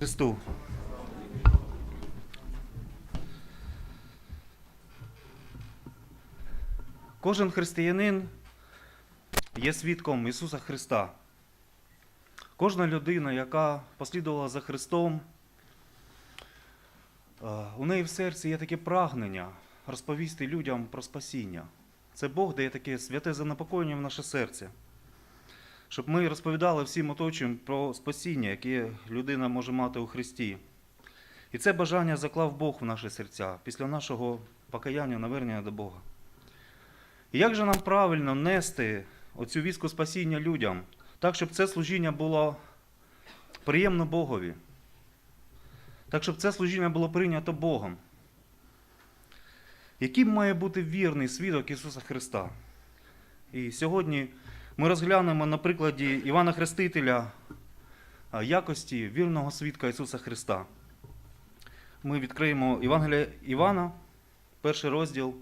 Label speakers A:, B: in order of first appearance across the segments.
A: Христу. Кожен християнин є свідком Ісуса Христа. Кожна людина, яка послідувала за Христом, е, у неї в серці є таке прагнення розповісти людям про спасіння. Це Бог дає таке святе занепокоєння в наше серце, щоб ми розповідали всім оточуючим про спасіння, яке людина може мати у Христі. І це бажання заклав Бог в наші серця після нашого покаяння, навернення до Бога. І як же нам правильно нести оцю віску спасіння людям, так, щоб це служіння було приємно Богові, так, щоб це служіння було прийнято Богом? Яким має бути вірний свідок Ісуса Христа? І сьогодні ми розглянемо на прикладі Івана Хрестителя якості вірного свідка Ісуса Христа. Ми відкриємо Євангелія Івана, перший розділ,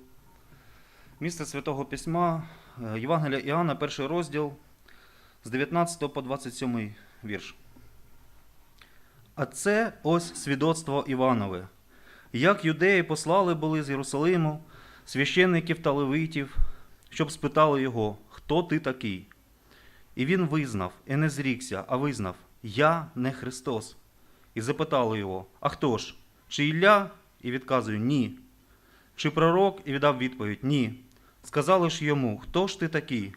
A: місце Святого Письма, Євангелія Іоанна, перший розділ з 19 по 27 вірш. А це ось свідоцтво Іванове. Як юдеї послали були з Єрусалиму священників та левитів, щоб спитали його, хто ти такий? І він визнав, і не зрікся, а визнав: Я не Христос. І запитали його: А хто ж? Чи Ілля? І відказує Ні. Чи пророк? І віддав відповідь Ні. Сказали ж йому, хто ж ти такий?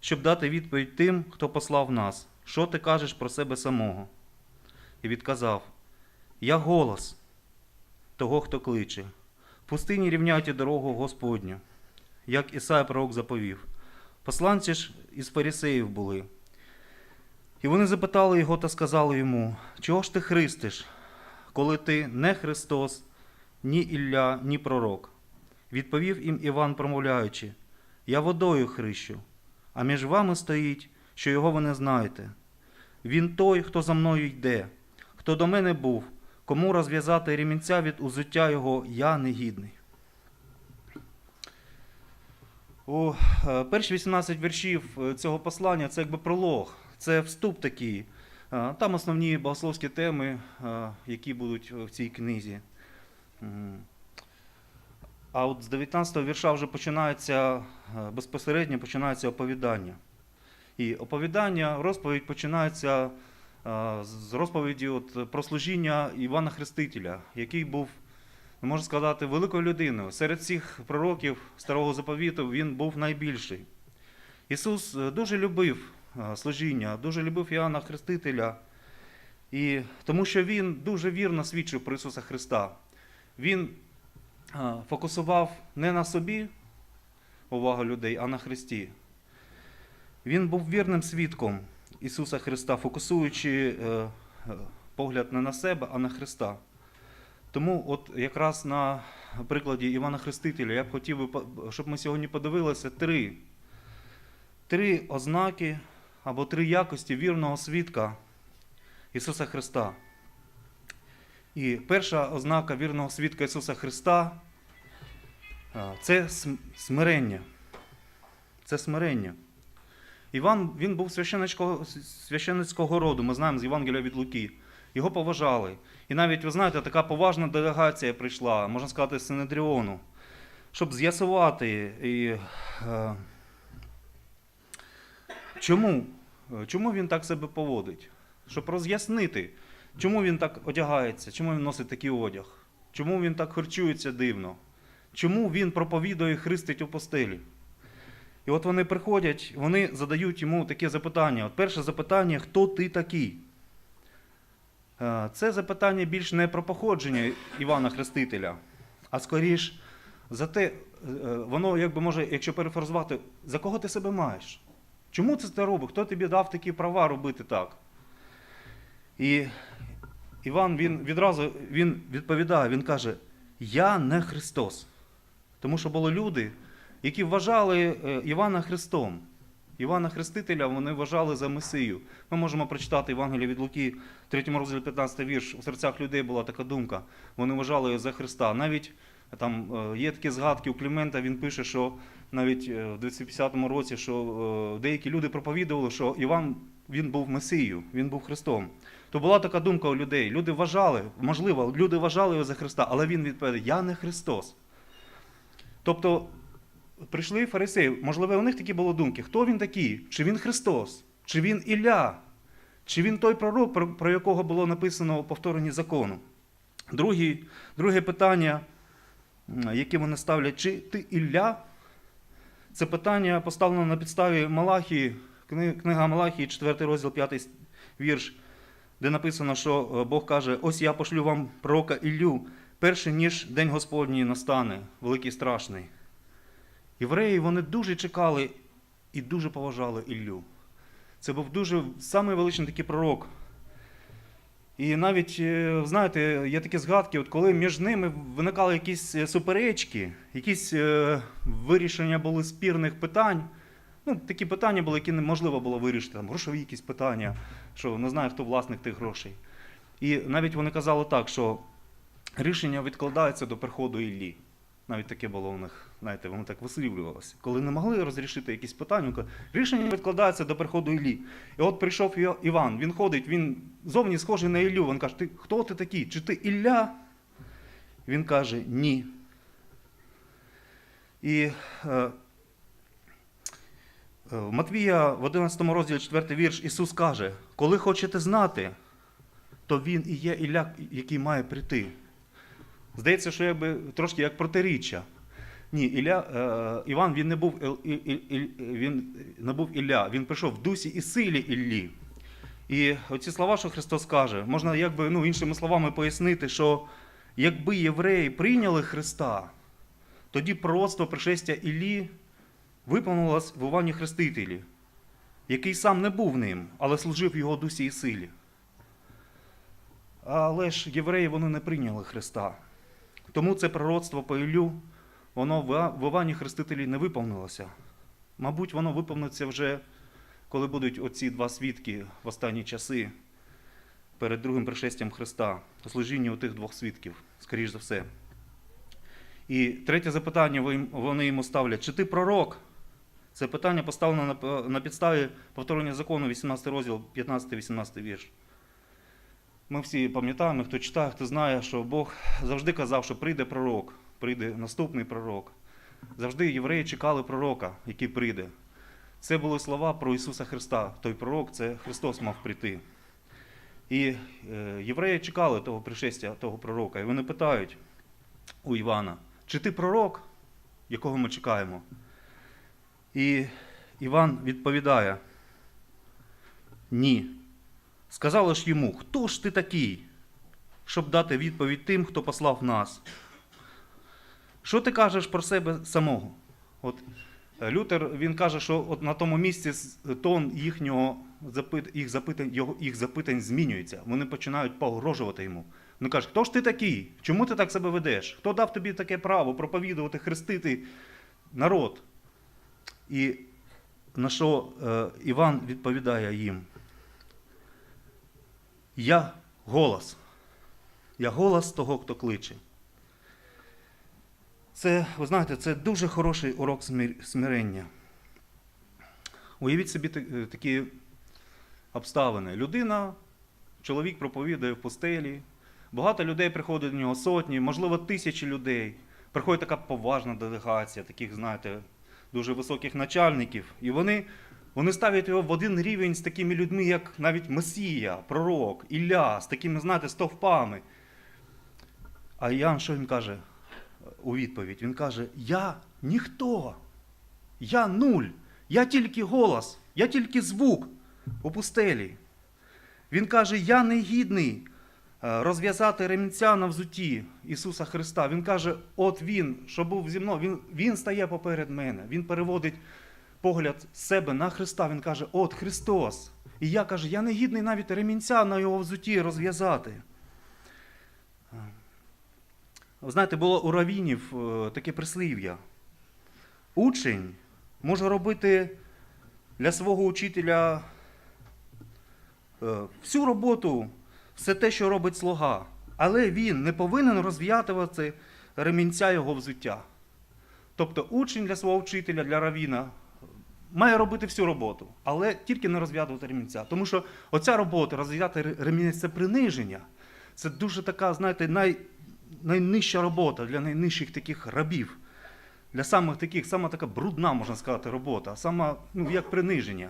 A: Щоб дати відповідь тим, хто послав нас, що ти кажеш про себе самого? І відказав: Я голос того, хто кличе. В пустині рівняйте дорогу Господню, як Ісай пророк заповів. Посланці ж із фарисеїв були. І вони запитали його та сказали йому, чого ж ти христиш, коли ти не Христос, ні Ілля, ні пророк? Відповів їм Іван, промовляючи, я водою хрещу, а між вами стоїть, що його ви не знаєте. Він той, хто за мною йде, хто до мене був, кому розв'язати ремінця від узуття його, я негідний. У е, перші 18 віршів е, цього послання це якби пролог, це вступ такий. Е, Там основні богословські теми, які будуть в цій книзі. А от з 19 вірша вже починається безпосередньо починається оповідання. І оповідання, розповідь починається з розповіді от про служіння Івана Хрестителя, який був, можна сказати, великою людиною. Серед всіх пророків старого заповіту він був найбільший. Ісус е, дуже любив е, служіння, дуже любив Іоанна Хрестителя, і тому що він дуже вірно свідчив про Ісуса Христа. Він е, фокусував не на собі увагу людей, а на Христі. Він був вірним свідком Ісуса Христа, фокусуючи погляд не на себе, а на Христа. Тому, от якраз на прикладі Івана Хрестителя, я б хотів, би щоб ми сьогодні подивилися три, три ознаки або три якості вірного свідка Ісуса Христа. І перша ознака вірного свідка Ісуса Христа це смирення. Це смирення. Іван він був священницького роду, ми знаємо з Євангелія від Луки. Його поважали. І навіть, ви знаєте, така поважна делегація прийшла, можна сказати, з Синедріону, щоб з'ясувати, і, е, чому, чому він так себе поводить, щоб роз'яснити, чому він так одягається, чому він носить такий одяг, чому він так харчується дивно, чому він проповідує і хрестить у постелі. І от вони приходять, вони задають йому таке запитання. От перше запитання: хто ти такий? Е, Це запитання більш не про походження Івана Хрестителя, а скоріш за те, е, воно, як би може, якщо перефразувати, за кого ти себе маєш? Чому це ти робиш? Хто тобі дав такі права робити так? І Іван він відразу він відповідає, він каже: Я не Христос. Тому що були люди, які вважали е, Івана Христом. Івана Хрестителя вони вважали за Месію. Ми можемо прочитати Євангеліє від Луки, 3 розділі 15 вірш. У серцях людей була така думка. Вони вважали його за Христа. Навіть там е, є такі згадки у Клімента, він пише, що навіть е, в 250 році, що е, деякі люди проповідували, що Іван він був Месією, він був Христом. то була така думка у людей. Люди вважали, можливо, люди вважали його за Христа, але він відповідає: Я не Христос. Тобто прийшли фарисеї, можливо, у них такі були думки: хто він такий? Чи він Христос? Чи він Ілля? Чи він той пророк, про, якого було написано у повторенні закону? Другі, друге питання, яке вони ставлять, чи ти Ілля? Це питання поставлено на підставі Малахії, книга Малахії, 4 розділ, 5 вірш, де написано, що е, Бог каже: ось я пошлю вам пророка Іллю, перше, ніж день Господній настане, великий страшний. Євреї вони дуже чекали і дуже поважали Іллю. Це був дуже самий такий пророк. І навіть, е, знаєте, є такі згадки, от коли між ними виникали якісь е, суперечки, якісь е, вирішення були спірних питань. Ну, такі питання були, які неможливо було вирішити, там, грошові якісь питання, що не знаю, хто власник тих грошей. І навіть вони казали так, що рішення відкладається до приходу Іллі. Навіть таке було у них, знаєте, вони так вислівлювалося. Коли не могли розрішити якісь питання, рішення відкладається до приходу Іллі. І от прийшов Іван, він ходить, він зовні схожий на Іллю. Він каже, ти, хто ти такий? Чи ти Ілля? Він каже, ні. І е, е, в Матвія в 11 розділі 4 вірш Ісус каже, коли хочете знати, то він і є Ілля, який має прийти. Здається, що якби трошки як протиріччя. Ні, Ілля, е, Іван він не був І- І- І- він не був Ілля, він прийшов в дусі і силі Іллі. І оці слова, що Христос каже, можна якби ну, іншими словами пояснити, що якби євреї прийняли Христа, тоді пророцтво пришестя Іллі виповнилось в Івані Хрестителі, який сам не був ним, але служив його дусі і силі. Але ж євреї вони не прийняли Христа. Тому це пророцтво по Іллю, воно в Івані Хрестителі не виповнилося. Мабуть, воно виповниться вже, коли будуть оці два свідки в останні часи перед другим пришестям Христа, служіння у тих двох свідків, скоріш за все. І третє запитання вони йому ставлять: чи ти пророк? Це питання поставлено на підставі повторення закону, 18 розділ, 15-18 вірш. Ми всі пам'ятаємо, хто читає, хто знає, що Бог завжди казав, що прийде пророк, прийде наступний пророк. Завжди євреї чекали пророка, який прийде. Це були слова про Ісуса Христа. Той пророк це Христос мав прийти. І е, євреї чекали того пришестя, того пророка. І вони питають у Івана, чи ти пророк, якого ми чекаємо? І Іван відповідає: Ні. Сказали ж йому, хто ж ти такий, щоб дати відповідь тим, хто послав нас? Що ти кажеш про себе самого? От е, Лютер він каже, що от на тому місці тон їхнього їх, запитань, його, їх запитань змінюється. Вони починають погрожувати йому. Вони кажуть, хто ж ти такий? Чому ти так себе ведеш? Хто дав тобі таке право проповідувати, хрестити народ? І на що е, Іван відповідає їм? Я голос. Я голос того, хто кличе. Це, ви знаєте, це дуже хороший урок смирення. Уявіть собі е, такі обставини. Людина, чоловік проповідує в пустелі, багато людей приходить до нього сотні, можливо, тисячі людей. Приходить така поважна делегація, таких, знаєте, дуже високих начальників. І вони, вони ставлять його в один рівень з такими людьми, як навіть Месія, пророк, Ілля, з такими, знаєте, стовпами. А Ян що він каже у відповідь? Він каже: Я ніхто, я нуль, я тільки голос, я тільки звук у пустелі. Він каже: Я не гідний е, розв'язати ремінця на взуті Ісуса Христа. Він каже: От Він, що був зі мною, він, він стає поперед мене. Він переводить погляд себе на Христа. Він каже: От Христос. І я каже, я не гідний навіть ремінця на його взуті розв'язати. Ви знаєте, було у равінів е, таке прислів'я. Учень може робити для свого учителя е, всю роботу, все те, що робить слуга, але він не повинен розв'ятувати ремінця його взуття. Тобто учень для свого вчителя, для равіна, має робити всю роботу, але тільки не розв'язувати ремінця. Тому що оця робота, розв'язати ре- ремінець це приниження. Це дуже така, знаєте, най, найнижча робота для найнижчих таких рабів. Для самих таких, сама така брудна, можна сказати, робота, сама, ну, як приниження.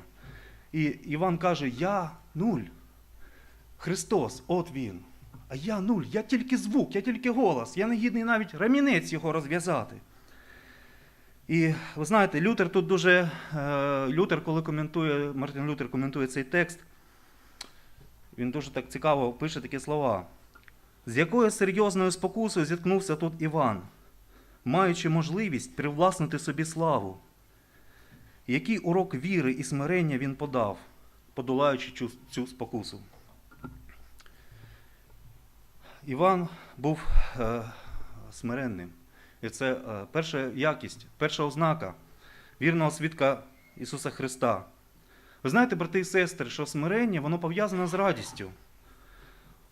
A: І Іван каже: Я нуль. Христос, от він. А я нуль, я тільки звук, я тільки голос, я не гідний навіть ремінець його розв'язати. І ви знаєте, Лютер тут дуже. е, Лютер, коли коментує, Мартин Лютер коментує цей текст, він дуже так цікаво пише такі слова. З якою серйозною спокусою зіткнувся тут Іван, маючи можливість привласнити собі славу. Який урок віри і смирення він подав, подолаючи цю, цю спокусу? Іван був е, смиренним. І це е, перша якість, перша ознака вірного свідка Ісуса Христа. Ви знаєте, брати і сестри, що смирення воно пов'язане з радістю.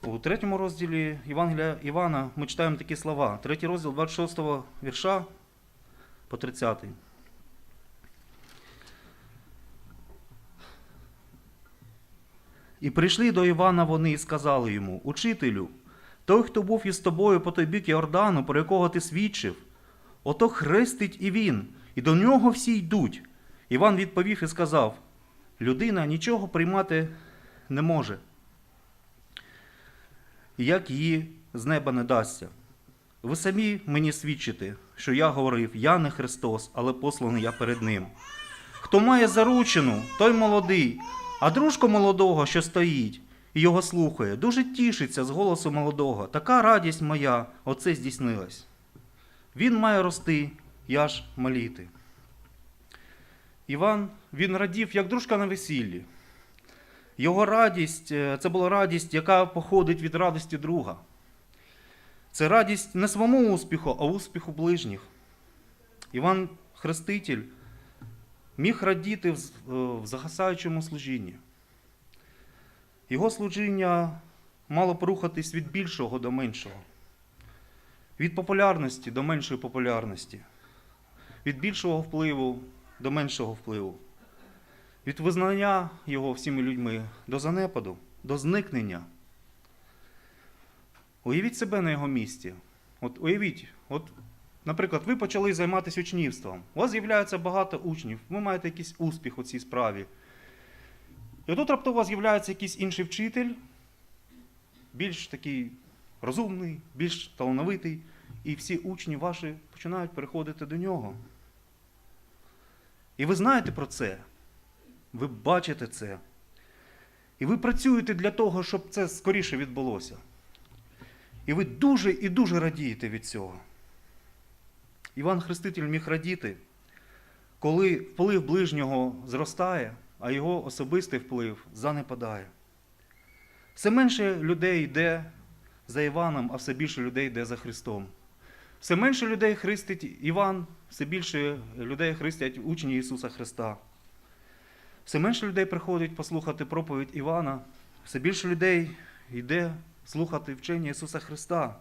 A: У третьому розділі Євангелія Івана ми читаємо такі слова. Третій розділ 26 вірша по 30. І прийшли до Івана вони і сказали йому: Учителю, той, хто був із тобою по той бік Йордану, про якого ти свідчив, ото хрестить і він, і до нього всі йдуть. Іван відповів і сказав: людина нічого приймати не може, як її з неба не дасться. Ви самі мені свідчите, що я говорив, я не Христос, але посланий я перед Ним. Хто має заручену, той молодий, а дружко молодого, що стоїть, і його слухає, дуже тішиться з голосу молодого. Така радість моя, оце здійснилась. Він має рости, я ж маліти. Іван він радів, як дружка на весіллі. Його радість е, це була радість, яка походить від радості друга. Це радість не своєму успіху, а успіху ближніх. Іван Хреститель міг радіти в е, в загасаючому служінні. Його служіння мало порухатись від більшого до меншого, від популярності до меншої популярності, від більшого впливу до меншого впливу, від визнання його всіми людьми до занепаду, до зникнення. Уявіть себе на його місці. От уявіть, от, наприклад, ви почали займатися учнівством. У вас з'являється багато учнів, ви маєте якийсь успіх у цій справі. І тут раптово з'являється якийсь інший вчитель, більш такий розумний, більш талановитий, і всі учні ваші починають переходити до нього. І ви знаєте про це, ви бачите це. І ви працюєте для того, щоб це скоріше відбулося. І ви дуже і дуже радієте від цього. Іван Хреститель міг радіти, коли вплив ближнього зростає, а його особистий вплив занепадає. Все менше людей йде за Іваном, а все більше людей йде за Христом. Все менше людей хрестить Іван, все більше людей хрестять учні Ісуса Христа. Все менше людей приходить послухати проповідь Івана, все більше людей йде слухати вчення Ісуса Христа.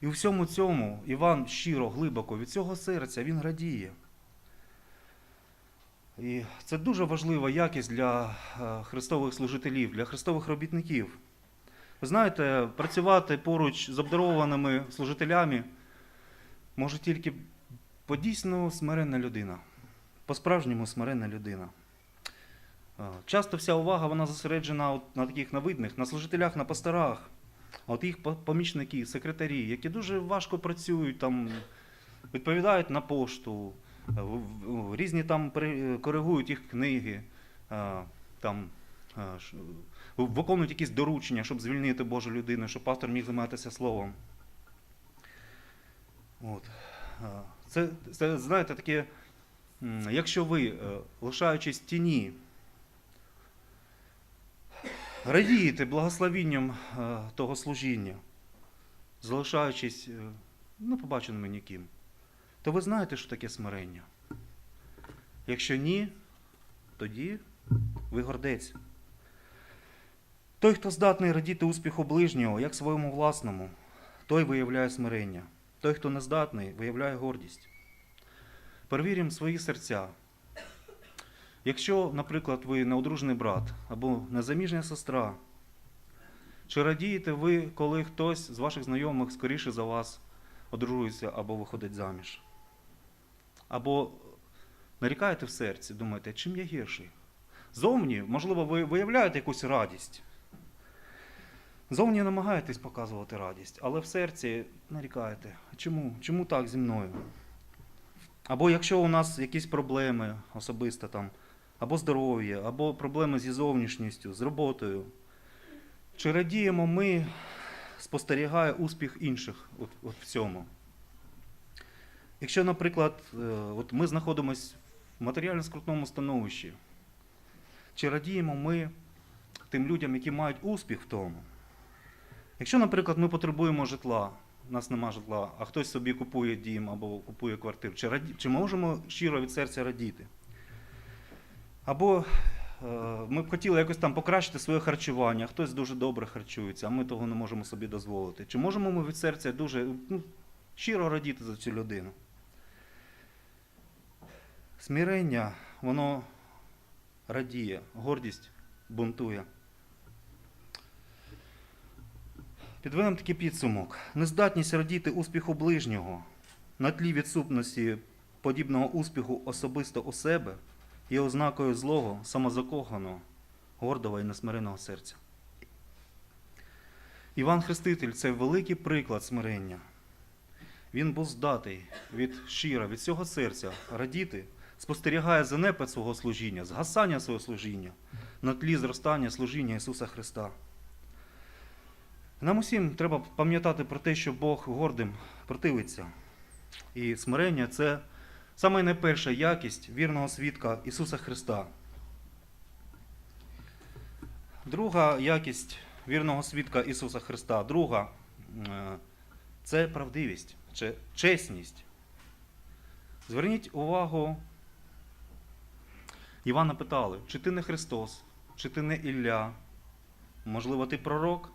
A: І у всьому цьому Іван щиро, глибоко від цього серця він радіє. І це дуже важлива якість для е, христових служителів, для христових робітників. Ви знаєте, працювати поруч з обдарованими служителями може тільки подійсно смиренна людина, по-справжньому смиренна людина. Е, Часто вся увага вона зосереджена от на таких на видних, на служителях, на пасторах, а от їх по- помічники, секретарі, які дуже важко працюють, там, відповідають на пошту, різні там коригують їх книги, там, виконують якісь доручення, щоб звільнити Божу людину, щоб пастор міг займатися словом. От. Це, це знаєте, таке, якщо ви, е, лишаючись в тіні, радієте благословінням е, того служіння, залишаючись е, непобаченими ніким, то ви знаєте, що таке смирення. Якщо ні, тоді ви гордець. Той, хто здатний радіти успіху ближнього, як своєму власному, той виявляє смирення. Той, хто не здатний, виявляє гордість. Перевіримо свої серця. Якщо, наприклад, ви неодружений брат або незаміжня сестра, чи радієте ви, коли хтось з ваших знайомих скоріше за вас одружується або виходить заміж? Або нарікаєте в серці, думаєте, чим я гірший? Зовні, можливо, ви виявляєте якусь радість. Зовні намагаєтесь показувати радість, але в серці нарікаєте. Чому? Чому так зі мною? Або якщо у нас якісь проблеми особисто там, або здоров'я, або проблеми зі зовнішністю, з роботою. Чи радіємо ми, спостерігає успіх інших от, от в цьому? Якщо, наприклад, е, от ми знаходимося в матеріально скрутному становищі, чи радіємо ми тим людям, які мають успіх в тому? Якщо, наприклад, ми потребуємо житла, у нас нема житла, а хтось собі купує дім або купує квартиру, чи, раді... чи можемо щиро від серця радіти? Або е, ми б хотіли якось там покращити своє харчування, хтось дуже добре харчується, а ми того не можемо собі дозволити. Чи можемо ми від серця дуже ну, щиро радіти за цю людину? Смірення, воно радіє, гордість бунтує. Підведемо такий підсумок. Нездатність радіти успіху ближнього на тлі відсутності подібного успіху особисто у себе є ознакою злого, самозакоханого, гордого і несмиреного серця. Іван Хреститель це великий приклад смирення. Він був здатий від щира, від всього серця радіти, спостерігає занепад свого служіння, згасання свого служіння на тлі зростання служіння Ісуса Христа. Нам усім треба пам'ятати про те, що Бог гордим противиться. І смирення це саме найперша якість вірного свідка Ісуса Христа. Друга якість вірного свідка Ісуса Христа, друга е, це правдивість, чи чесність. Зверніть увагу, Івана питали, чи ти не Христос, чи ти не Ілля, можливо, ти пророк?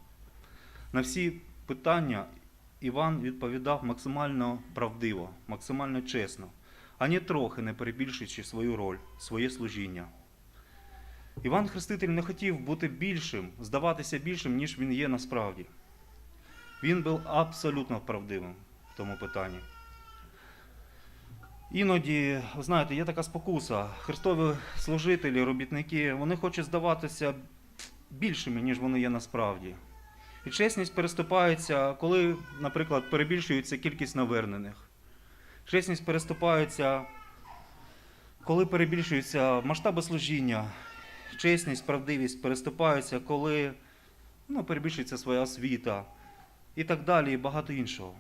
A: На всі питання Іван відповідав максимально правдиво, максимально чесно, ані трохи не перебільшуючи свою роль, своє служіння. Іван Хреститель не хотів бути більшим, здаватися більшим, ніж він є насправді. Він був абсолютно правдивим в тому питанні. Іноді, знаєте, є така спокуса. Христові служителі, робітники, вони хочуть здаватися більшими, ніж вони є насправді. І чесність переступається, коли, наприклад, перебільшується кількість навернених. Чесність переступається, коли перебільшуються масштаби служіння. Чесність, правдивість переступаються, коли ну, перебільшується своя освіта і так далі, і багато іншого.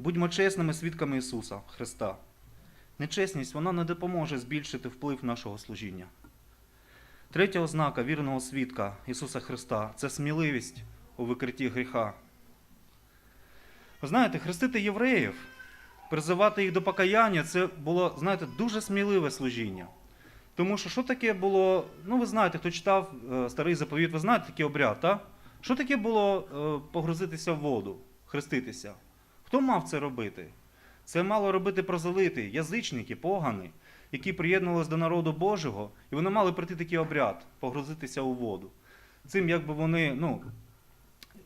A: Будьмо чесними свідками Ісуса Христа. Нечесність вона не допоможе збільшити вплив нашого служіння. Третя ознака вірного свідка Ісуса Христа це сміливість у викритті гріха. Ви знаєте, хрестити євреїв, призивати їх до покаяння це було, знаєте, дуже сміливе служіння. Тому що що таке було, ну ви знаєте, хто читав е, старий заповіт, ви знаєте такий обряд, так? Що таке було е, погрузитися в воду, хреститися? Хто мав це робити? Це мало робити прозелити, язичники, погани, які приєднувалися до народу Божого, і вони мали пройти такий обряд, погрузитися у воду. Цим якби вони ну,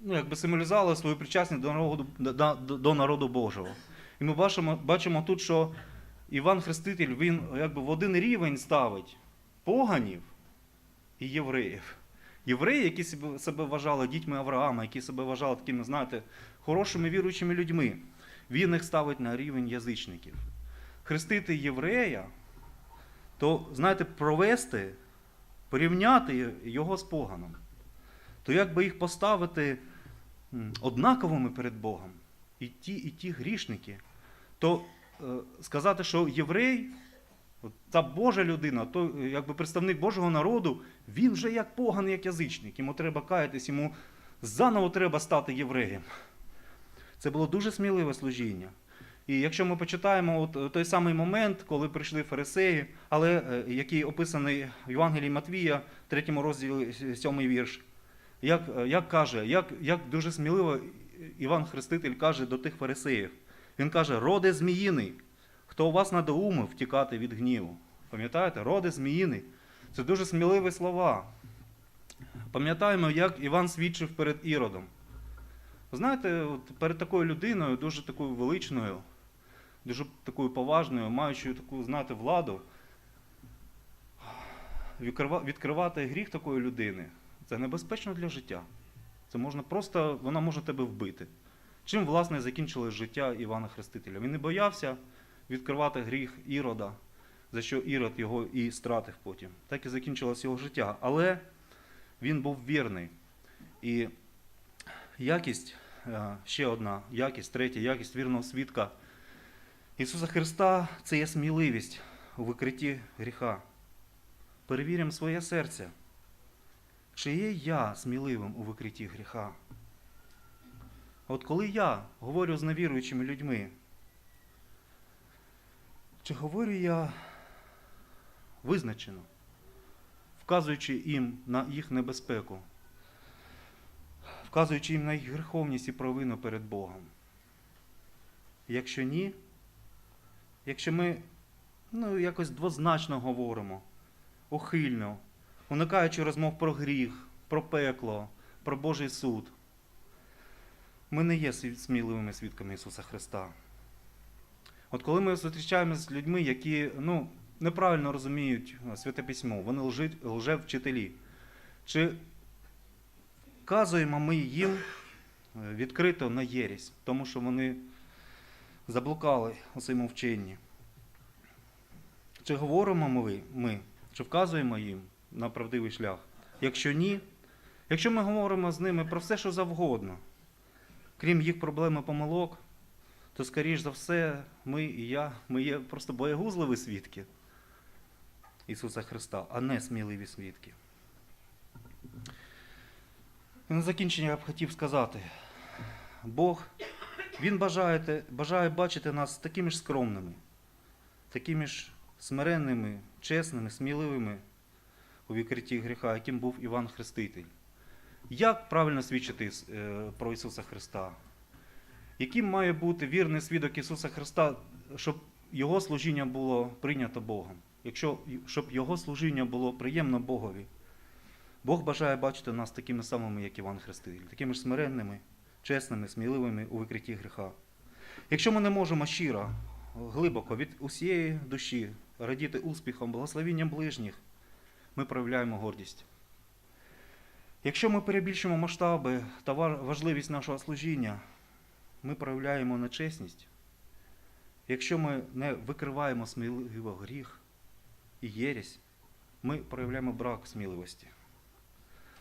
A: ну, якби символізували свою причасність до народу, до, до народу Божого. І ми бачимо, бачимо тут, що Іван Хреститель він якби в один рівень ставить поганів і євреїв. Євреї, які себе, вважали дітьми Авраама, які себе вважали такими, знаєте, хорошими віруючими людьми, він їх ставить на рівень язичників. Хрестити єврея, то, знаєте, провести, порівняти його з поганом, то як би їх поставити однаковими перед Богом, і ті, і ті грішники, то е, сказати, що єврей, от та Божа людина, то е, якби представник Божого народу, він вже як поган, як язичник. Йому треба каятись, йому заново треба стати євреєм. Це було дуже сміливе служіння. І якщо ми почитаємо от той самий момент, коли прийшли фарисеї, але е, який описаний в Євангелії Матвія, 3 розділі 7 вірш, як, е, як каже, як, як дуже сміливо Іван Хреститель каже до тих фарисеїв. Він каже: роде зміїний, хто у вас надоумив втікати від гніву. Пам'ятаєте? Роди зміїний. Це дуже сміливі слова. Пам'ятаємо, як Іван свідчив перед Іродом. Знаєте, от перед такою людиною, дуже такою величною, дуже такою поважною, маючою таку, знаєте, владу, відкривати гріх такої людини це небезпечно для життя. Це можна просто, вона може тебе вбити. Чим, власне, закінчилось життя Івана Хрестителя? Він не боявся відкривати гріх Ірода, за що Ірод його і стратив потім. Так і закінчилось його життя. Але він був вірний. І якість, е, ще одна якість, третя якість вірного свідка Ісуса Христа це є сміливість у викритті гріха. Перевіримо своє серце. Чи є я сміливим у викритті гріха? От коли я говорю з невіруючими людьми, чи говорю я визначено, вказуючи їм на їх небезпеку, вказуючи їм на їх гріховність і провину перед Богом? Якщо ні, якщо ми ну, якось двозначно говоримо, ухильно, уникаючи розмов про гріх, про пекло, про Божий суд, ми не є сміливими свідками Ісуса Христа. От коли ми зустрічаємося з людьми, які ну, неправильно розуміють е, Святе Письмо, вони лжить, лжевчителі, чи вказуємо ми їм е, відкрито на єресь, тому що вони заблукали у своєму вченні? Чи говоримо ми, ми, чи вказуємо їм на правдивий шлях? Якщо ні, якщо ми говоримо з ними про все, що завгодно, крім їх проблем і помилок, то, скоріш за все, ми і я, ми є просто боєгузливі свідки Ісуса Христа, а не сміливі свідки. І на закінчення я б хотів сказати, Бог, Він бажає, бажає бачити нас такими ж скромними, такими ж смиренними, чесними, сміливими у відкритті гріха, яким був Іван Хреститель. Як правильно свідчити е, про Ісуса Христа? Яким має бути вірний свідок Ісуса Христа, щоб Його служіння було прийнято Богом? Якщо, щоб Його служіння було приємно Богові? Бог бажає бачити нас такими самими, як Іван Хреститель, такими ж смиренними, чесними, сміливими у викритті гріха. Якщо ми не можемо щиро, глибоко від усієї душі радіти успіхом, благословінням ближніх, ми проявляємо гордість. Якщо ми перебільшимо масштаби та важливість нашого служіння, ми проявляємо нечесність. Якщо ми не викриваємо сміливо гріх і єресь, ми проявляємо брак сміливості.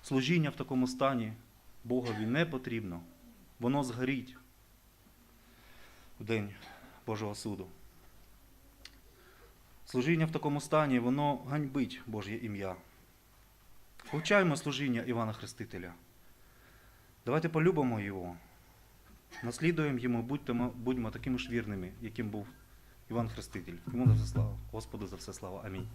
A: Служіння в такому стані Богові не потрібно, воно згоріть в день Божого суду. Служіння в такому стані, воно ганьбить Божє ім'я. Вивчаємо служіння Івана Хрестителя. Давайте полюбимо його, наслідуємо йому, будьмо, будьмо такими ж вірними, яким був Іван Хреститель. Йому за все слава. Господу за все слава. Амінь.